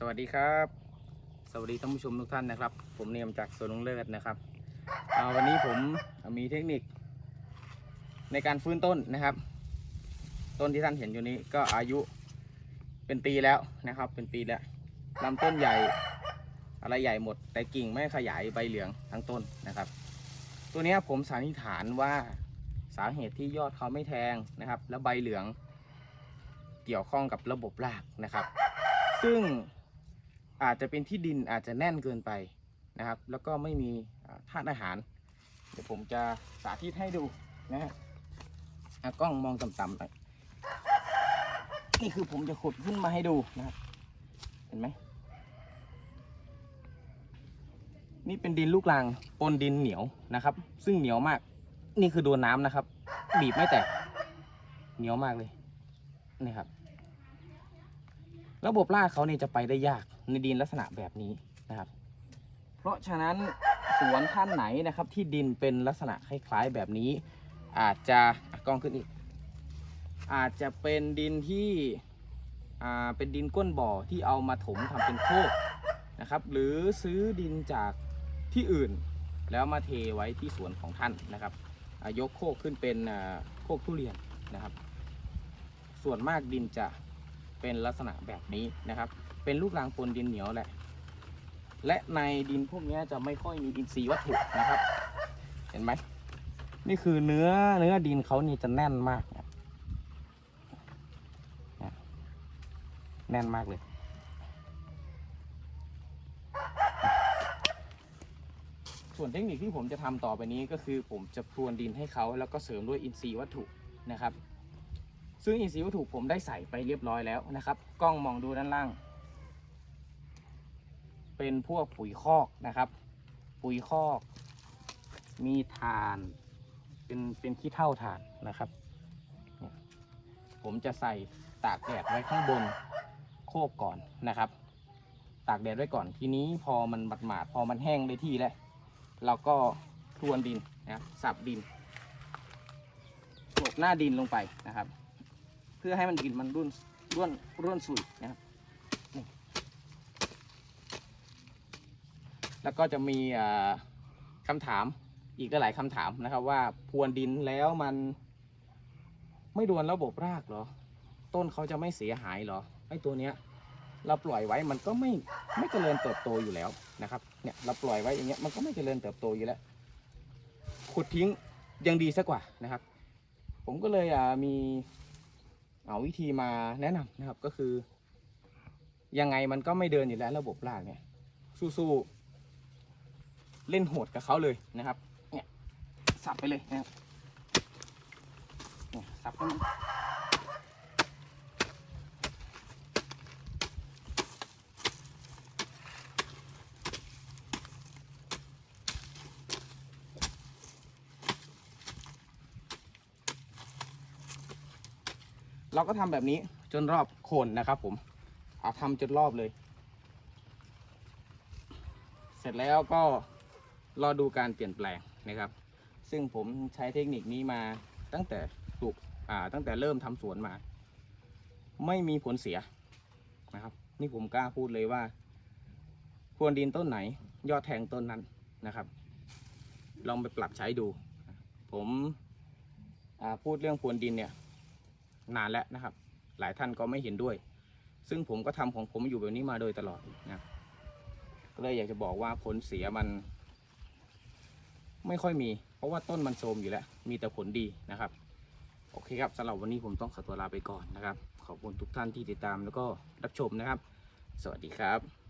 สวัสดีครับ สวัสดีท่านผู้ชมทุกท่านนะครับ ผมเนียมจากสวนลุงเลิศนะครับวันนี้ผมมีเทคนิค ในการฟื้นต้นนะครับ ต้นที่ท่านเห็นอยู่นี้ก็อายุเป็นปีแล้วนะครับ เป็นปีแล้วลำต้นใหญ่อะไรใหญ่หมด แต่กิ่งไม่ขยายใบเหลืองทั้งต้นนะครับ ตัวนี้ผมสันนิษฐานว่าสาเหตุที่ยอดเขาไม่แทงนะครับ แล้วใบเหลืองเกี่ยวข้องกับระบบรากนะครับ ซึ่ง อาจจะเป็นที่ดินอาจจะแน่นเกินไปนะครับ แล้วก็ไม่มีธาตุอาหาร เดี๋ยวผมจะสาธิตให้ดูนะฮะกล้องมองต่ำๆหน่อยนี่คือผมจะขุดขึ้นมาให้ดูนะครับ เห็นไหม นี่เป็นดินลูกรังปนดินเหนียวนะครับ ซึ่งเหนียวมาก นี่คือโดนน้ำนะครับ บีบไม่แตก เหนียวมากเลย นี่ครับ ระบบรากเขาเนี่ยจะไปได้ยาก ในดินลักษณะแบบนี้นะครับ เพราะฉะนั้นสวนท่านไหนนะครับที่ดินเป็นลักษณะคล้ายๆแบบนี้ อาจจะกล้องขึ้นอีก อาจจะเป็นดินที่อ่าเป็นดินก้นบ่อที่เอามาถมทำเป็นโคกนะครับ หรือซื้อดินจากที่อื่น แล้วมาเทไว้ที่สวนของท่านนะครับยกโคกขึ้นเป็นโคกทุเรียนนะครับ ส่วนมากดินจะ เป็นลักษณะแบบนี้นะครับ เป็นลูกรังปนดินเหนียวแหละ และในดินพวกนี้จะไม่ค่อยมีอินทรีย์วัตถุนะครับ เห็นไหมนี่คือเนื้อเนื้อดินเขานี่จะแน่นมากแน่นมากเลย ส่วนเทคนิคที่ผมจะทำต่อไปนี้ก็คือผมจะพรวนดินให้เขาแล้วก็เสริมด้วยอินทรีย์วัตถุนะครับ ซึ่งอินทรีย์วัตถุผมได้ใส่ไปเรียบร้อยแล้วนะครับ กล้องมองดูด้านล่าง เป็นพวกปุ๋ยคอกนะครับ ปุ๋ยคอก มีถ่าน เป็นเป็นขี้เท่าถ่านนะครับ ผมจะใส่ตากแดดไว้ข้างบนโคกก่อนนะครับ ตากแดดไว้ก่อนทีนี้พอมันบัดหมาดๆพอมันแห้งได้ที่แล้วเราก็พรวนดินนะครับสับดินกลบหน้าดินลงไปนะครับ พื่อให้มันดินมันร่วนร่วนร่วนสุยนะครับแล้วก็จะมีอ่าคำถามอีกหลายคำถามนะครับ ว่าพรวนดินแล้วมัน ไม่โดนระบบรากหรอ ต้นเขาจะไม่เสียหายหรอไอ้ตัวเนี้ย เราปล่อยไว้มันก็ไม่ไม่เจริญเติบโตอยู่แล้วนะครับ เนี่ยเราปล่อยไว้อย่างเงี้ยมันก็ไม่เจริญเติบโตอยู่แล้วขุดทิ้งยังดีสักว่านะครับ ผมก็เลยมี เอาวิธีมาแนะนำนะครับก็คือ ยังไงมันก็ไม่เดินอยู่แล้วระบบรากเนี่ยสู้ๆเล่นโหดกับเขาเลยนะครับ เนี่ยสับไปเลยนะครับเนี่ยสับไป เราก็ทำแบบนี้จนรอบโคนนะครับผมอาทำจนรอบเลย เสร็จแล้วก็รอดูการเปลี่ยนแปลงนะครับ ซึ่งผมใช้เทคนิคนี้มาตั้งแต่ปลูกอ่าตั้งแต่เริ่มทำสวนมา ไม่มีผลเสียนะครับ นี่ผมกล้าพูดเลยว่าพรวนดินต้นไหน ยอดแทงต้นนั้นนะครับ ลองไปปรับใช้ดู ผมพูดเรื่องพรวนดินเนี่ย นานแล้วนะครับ หลายท่านก็ไม่เห็นด้วย ซึ่งผมก็ทำของผมอยู่แบบนี้มาโดยตลอดนะก็เลยอยากจะบอกว่าผลเสียมัน ไม่ค่อยมี เพราะว่าต้นมันโทรมอยู่แล้ว มีแต่ผลดีนะครับ โอเคครับสำหรับวันนี้ผมต้องขอตัวลาไปก่อนนะครับ ขอบคุณทุกท่านที่ติดตามแล้วก็รับชมนะครับ สวัสดีครับ